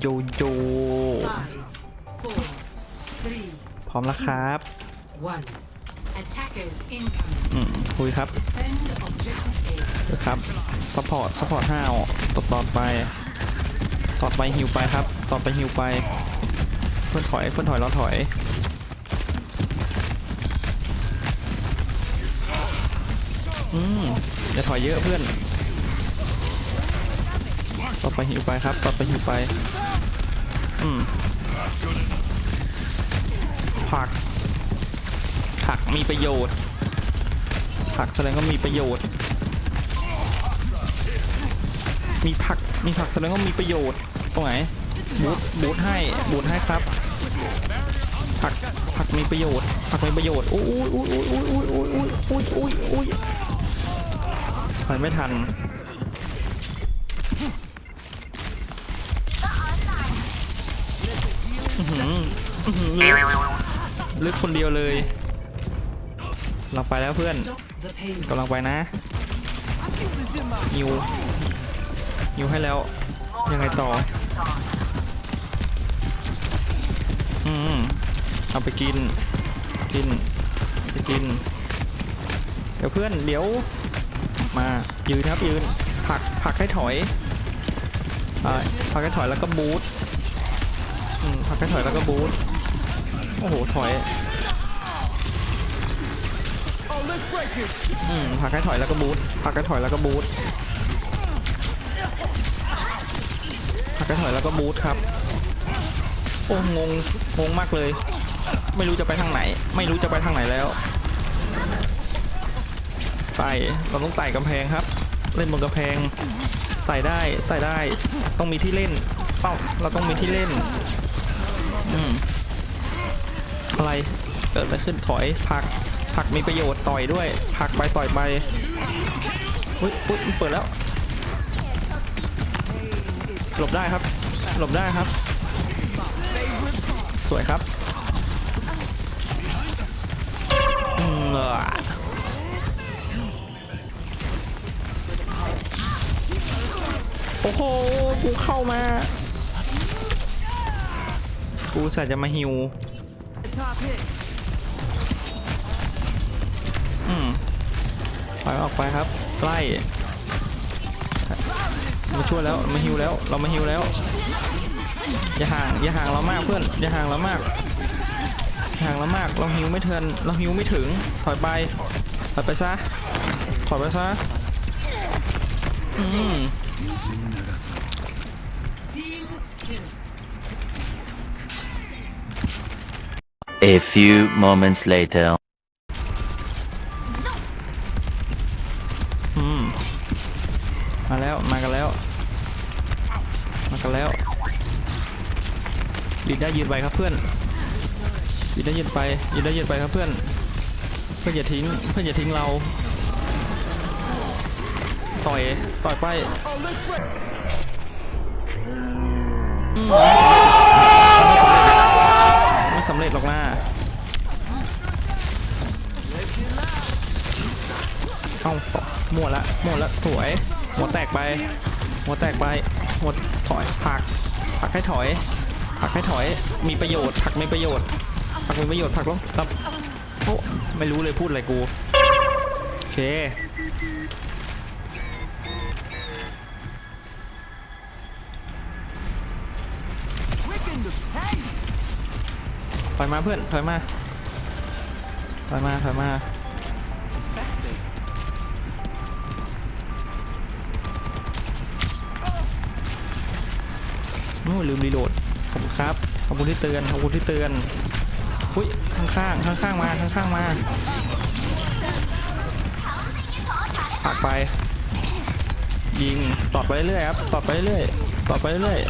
โยโย่พร้อมแล้วครับอืมคุยครับครับซัพพอร์ตซัพพอร์ตห้าวตบต่อไปต่อไปฮิวไปครับต่อไปฮิวไป เพื่อนถอยเพื่อนถอยเราถอยอืมอย่าถอยเยอะเพื่อน ต่อไปฮิวไปครับต่อไปฮิวไป อืมผัก ผักมีประโยชน์ ผักแสดงว่ามีประโยชน์ มีผัก มีผักแสดงว่ามีประโยชน์ ตรงไหนบูทบูทให้บูทให้ครับ ผัก ผักมีประโยชน์ ผักมีประโยชน์ อุ้ยอุ้ยอุ้ยอุ้ยอุ้ยอุ้ยอุ้ยอุ้ยอุ้ยอุ้ยถอยไม่ทัน อื้อหืออื้อหือลึกลึกคนเดียวเลยเราไปแล้วเพื่อนกำลังไปนะยิวยิวให้แล้วยังไงต่ออืมเอาไปกินกินไปกินเดี๋ยวเพื่อนเดี๋ยวมายืนครับยืนผักผักให้ถอยอ่าผักให้ถอยแล้วก็บูท ผักให้ถอยแล้วก็บูทโอ้โห ถอยอืมผักให้ถอยแล้วก็บูทผักให้ถอยแล้วก็บูทผักให้ถอยแล้วก็บูทครับ โอ้งง งงมากเลย ไม่รู้จะไปทางไหน ไม่รู้จะไปทางไหนแล้ว ไต่ เราต้องไต่กำแพงครับ เล่นบนกำแพง ไต่ได้ ไต่ได้ ต้องมีที่เล่นเป้าเราต้องมีที่เล่น อะไรเกิดอะไรขึ้นถอยผักผักมีประโยชน์ต่อยด้วยผักไปต่อยไปอุ้ยอุ้ยมันเปิดแล้ว หลบได้ครับ หลบได้ครับ สวยครับอืมโอ้โห กูเข้ามา กูส่จะมาฮิวอืมปล่อยออกไปครับ ใกล้มาช่วยแล้วมาฮิวแล้วเรามาฮิวแล้ว อย่าห่างอย่าห่างเรามากเพื่อนอย่าห่างเรามากห่างเรามากเราฮิวไม่เทินเราฮิวไม่ถึงถอยไปถอยไปซะถอยไปซะอืม A few moments later. อืมมาแล้ว มากันแล้ว มากันแล้วยืนได้ยืนไปครับเพื่อนยืนได้ยืนไปยืนได้ยืนไปครับเพื่อน เพื่อนอย่าทิ้ง เพื่อนอย่าทิ้งเรา ต่อย ต่อยไป เร็จหรอกนะเอ้ามั่วละมัวละสวยหัวแตกไปหัวแตกไปหัวถอยผักผักให้ถอยผักให้ถอยมีประโยชน์ผักไมีประโยชน์ผักมีประโยชน์ผักลงตับโอ้ไม่รู้เลยพูดอะไรกูโอเค อยมาเพื่อน ถอยมา ถอยมา ถอยมา โอ้ลืมรีโหลด ขอบคุณครับ ขอบคุณที่เตือน ขอบคุณที่เตือน อุ้ย ข้างข้างข้างข้างๆมา ข้างข้างๆมาผักไป ยิง ตอดไปเรื่อยครับ ตอดไปเรื่อย ตอดไปเรื่อยๆ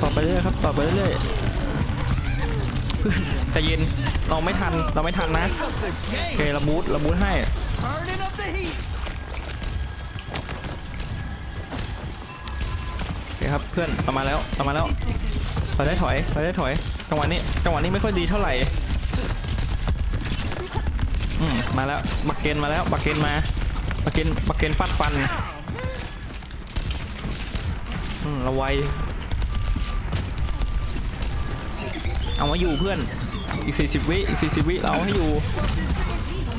ตอดไปเรื่อยครับตอดไปเรื่อย ๆใจเย็นเราไม่ทันเราไม่ทันนะโอเคเราบูทเราบูทให้โอเคครับเพื่อนเรามาแล้วเรามาแล้วถอยได้ถอยถอยได้ถอยจังหวะนี้จังหวะนี้ไม่ค่อยดีเท่าไหร่อืมมาแล้วบักเกนมาแล้วบักเกนมาบักเกนบักเกนฟัดฟันอืมเราไว เอามาอยู่เพื่อน อีก 40 วิอีก 40 วิเราเอาให้อยู่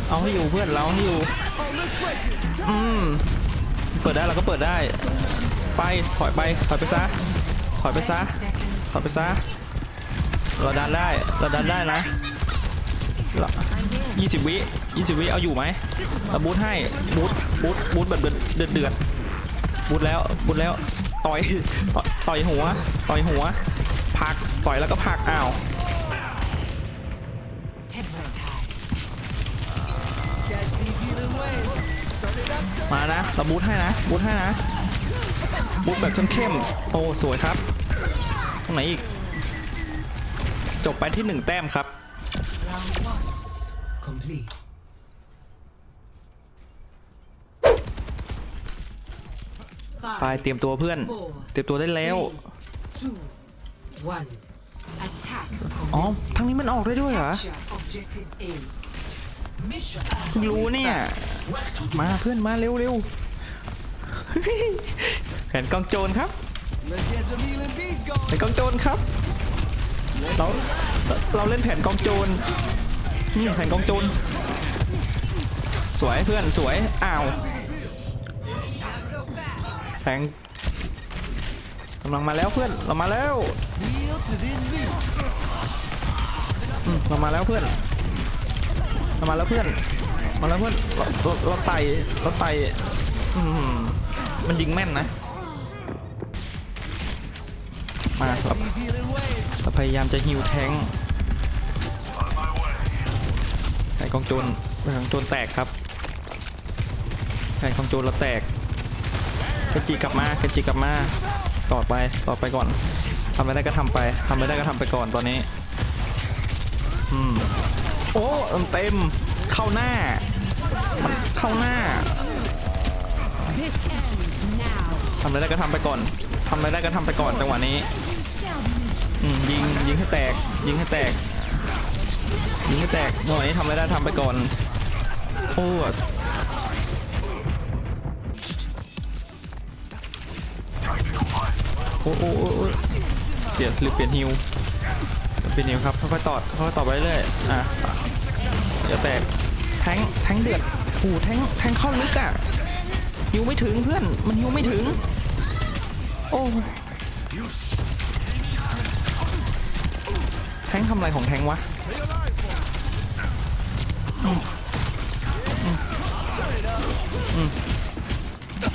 เอาให้อยู่เพื่อนเราให้อยู่ อืม เปิดได้เราก็เปิดได้ ไป ถอยไป ถอยไปซะ ถอยไปซะ ถอยไปซะ เราดันได้ เราดันได้นะเรา20วิ20วิเอาอยู่ไหมเราบูทให้ บูทบูทบูทแบบเดือดเดือดเดือดบูทแล้ว บูทแล้ว ต่อย ต่อยหัว ต่อยหัว ผักต่อยแล้วก็ผักอ้าวมานะเราบูทให้นะบูทให้นะบูทแบบเข้มๆโอ้สวยครับตรงไหนอีก จบไปที่หนึ่งแต้มครับไปเตรียมตัวเพื่อน เตรียมตัวได้แล้ว two, one. Attack อ๋อ commencing. ทางนี้มันออกได้ด้วยเหรอ Capture objective A. Mission เพิ่งรู้เนี่ยมาเพื่อนมาเร็วเร็ว แผนกองโจรครับ Let's get some healing beats แผ going. นกองโจรครับเราเราเล่นแผนกองโจรนี่แผนกองโจรสวยเพื่อนสวยอ้าวแผงกำลังมาแล้วเพื่อนเรามาแล้ว อืมเรามาแล้วเพื่อนเรามาแล้วเพื่อน มาแล้วเพื่อนเราเราไต่เราไต่อืมมันยิงแม่นนะ มาเรา These healing waves. เราพยายามจะฮิวแทงค์ไก่กองโจรไก่กองโจรแตกครับไก่กองโจรเราแตกเคนจิกลับมาเคนจิกลับมา ต่อไป ต่อไปก่อน ทำไม่ได้ก็ทำไปทำไม่ได้ก็ทำไปก่อนตอนนี้อืมโอ้เต็มเข้าหน้า เข้าหน้าทำอะไรได้ก็ทำไปก่อนทำอะไรได้ก็ทำไปก่อนจังหวะนี้อืมยิงยิงให้แตก ยิงให้แตก ยิงให้แตกหน่อยทำอะไรได้ทำไปก่อนโอ้โอ้โอ้โอ้โอ้ เปลี่ยนหรือเปลี่ยนฮิวเปลี่ยนฮิวครับค่อยๆตอดค่อยๆตอดไปเรื่อยๆอะอย่าแตกแทงแทงเดือดโอ้โหแทงแทงเข้าลึกอะฮิวไม่ถึงเพื่อนมันฮิวไม่ถึง โอ้แทงทำอะไรของแทงวะ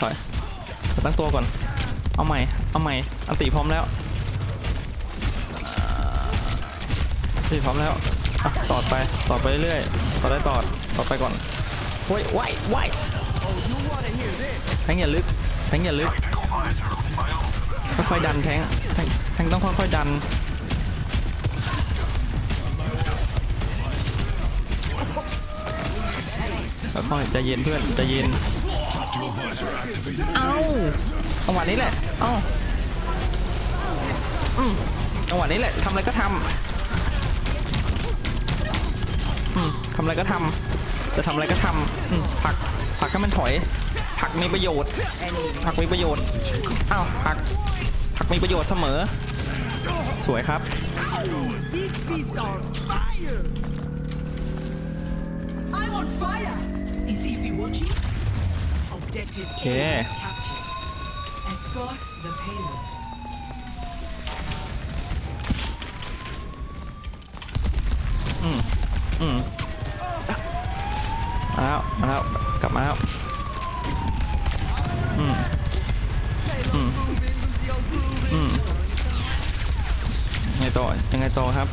ถอยตั้งตัวก่อน เอาใหม่ เอาใหม่ อันติพร้อมแล้ว อันติพร้อมแล้วอะตอดไปตอดไปเรื่อยๆตอดได้ตอดตอดไปก่อนโว้ยว้ายว้าย Oh, you want to hear this? แทงอย่าลึกแทงอย่าลึกค่อยๆดันแทงแทงแทงต้องค่อยๆดันค่อยๆใจเย็นเพื่อนใจเย็นเอ้าจังหวะนี้แหละเอ้าอืมจังหวะนี้แหละทำอะไรก็ทำ อืมทำอะไรก็ทำจะทำอะไรก็ทำอืมผลักผลักให้มันถอยผลักมีประโยชน์ผลักมีประโยชน์อ้าวผลักผลักมีประโยชน์เสมอ สวยครับ These beats are fire. I'm on fire. Is Ify watching? Objective A Okay. captured. Escort the payload. มาแล้วมาแล้วกลับมาแล้วอืมอืมอืมยังไงต่อยังไงต่อครับ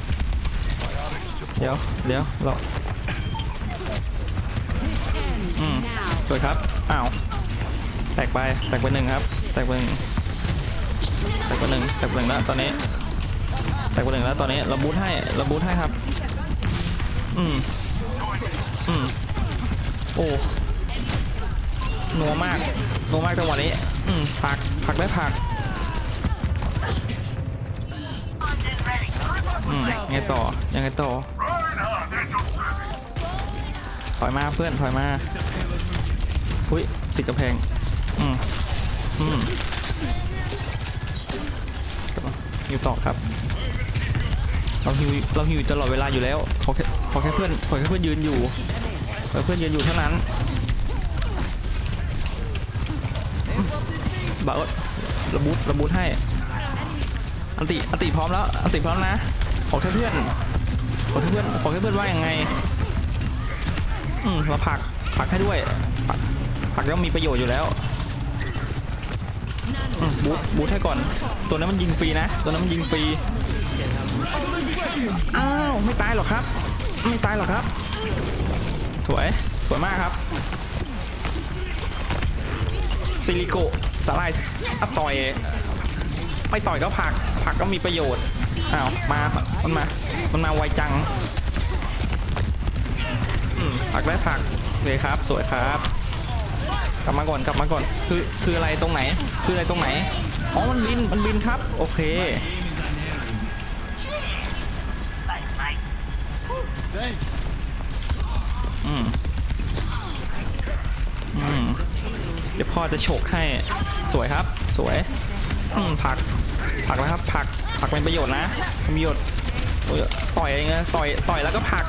เดี๋ยวเดี๋ยวเรา This ends Mm. now. สวยครับอ้าวแตกไปแตกไปหนึ่งครับ แตกไปหนึ่งแตกไปหนึ่งแตกไปหนึ่งแล้วตอนนี้แตกไปหนึ่งแล้วตอนนี้เราบูทให้เราบูทให้ครับ อืมอืมโอ้นัวมากนัวมากจังหวะนี้ อืมผักผักได้ผักอืมยังไงต่อยังไงต่อถอยมาเพื่อนถอยมาอุ้ยติดกระแพงอืมอืมฮิวต่อครับ เราฮิวเราฮิวตลอดเวลาอยู่แล้วขอแค่ขอแค่เพื่อนขอแค่เพื่อนยืนอยู่ขอแค่เพื่อนยืนอยู่เท่านั้นบาเอิร์ระบุดระบุดให้ อันติอันติพร้อมแล้ว อันติพร้อมนะ ขอแค่เพื่อน ขอแค่เพื่อน ขอแค่เพื่อนว่ายังไง อืมเราผัก ผักให้ด้วย ผักผักแล้วมีประโยชน์อยู่แล้วบูทบูทให้ก่อน ตัวนั้นมันยิงฟรีนะ ตัวนั้นมันยิงฟรี อ้าวไม่ตายหรอกครับ ไม่ตายหรอกครับ สวย สวยมากครับซิลิโกสไลด์อัพต่อยไม่ต่อยก็ผัก ผักก็มีประโยชน์ อ้าว มา มันมา มันมาไวจังผักได้ผักเลยครับ สวยครับ กลับมาก่อน กลับมาก่อน คือ คืออะไรตรงไหน คืออะไรตรงไหน อ๋อ มันบิน มันบินครับ โอเค อืมอืมเดี๋ยวพ่อจะฉกให้สวยครับ สวยอืมผัก ผักแล้วครับ ผัก ผักเป็นประโยชน์นะเป็นประโยชน์โอ้ยต่อยเองต่อยต่อยแล้วก็ผัก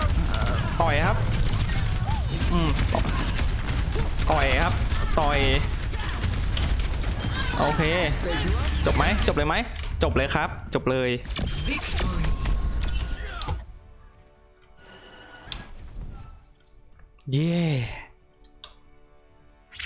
ต่อยครับอืมต่อยครับ ต่อยโอเค จบไหมจบเลยไหมจบเลยครับ จบเลย เย้